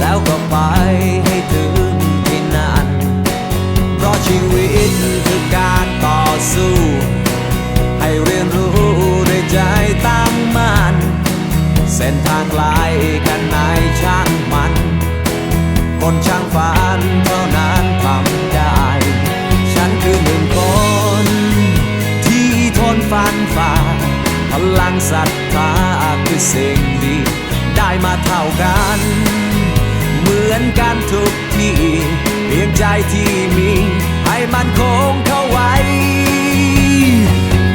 แล้วก็ไปให้ถึงที่นั่นเพราะชีวิตคือการต่อสู้ ให้เรียนรู้ด้วยใจตั้งมั่นเส้นทางไกลกันไหนช่างมัน คนช่างฝันเท่านั้นทำได้ ฉันคือหนึ่งคน ที่ทนฟันฝ่าพลังศรัทธาคือสิ่งดี ได้มาเท่ากัน มือนกันทุกที่เพียงใจที่มี ให้มันคงเข้าไว้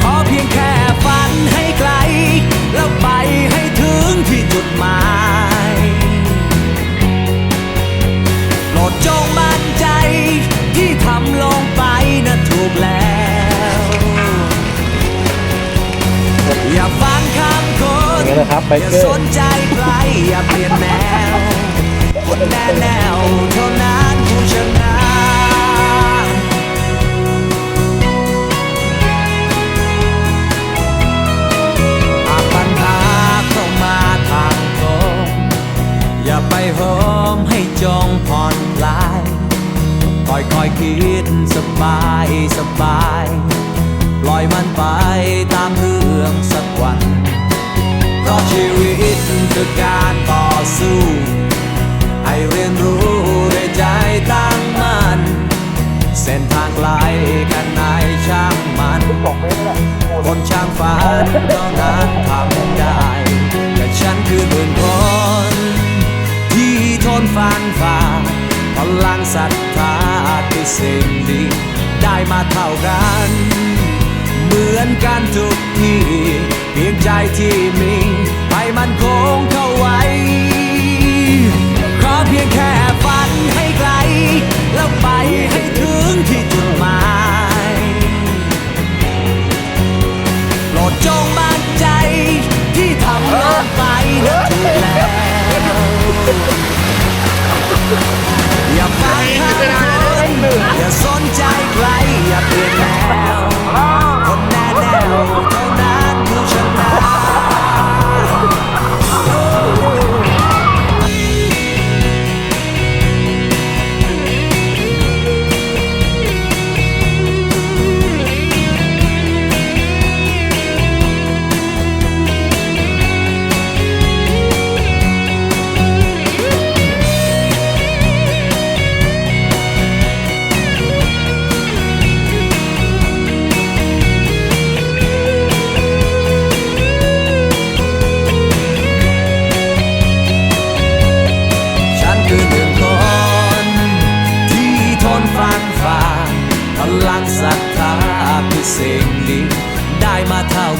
ขอเพียงแค่ฝันให้ไกล แล้วไปให้ถึงที่จุดหมายโปรดจงมั่นใจที่ทำลงไปนะถูกแล้ว อย่าฟังคำคนอย่างนี้นะครับไบอย่าเกอสร์ นใจใครอย่าเปลี่ยนแนว คนแน่แนวเท่านั้นผู้ชนะหากปัญหาเข้ามาทางตรงอย่าไปโหมให้จงผ่อนคลายค่อยค่อยคิดสบายสบาย ปล่อยมันไปตามเรื่องสักวัน เท่านั้นทำได้แต่ฉันคือหมื่นคนที่ทนฟันฝ่าพลังศรัทธาคือสิ่งดีได้มาเท่ากัน เหมือนกันทุกทีเพียงใจที่มีให้มันคง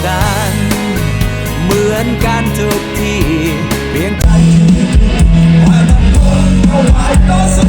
กัน เหมือนกันทุกที่เพียงแค่ความต้องการเอาไว้ต่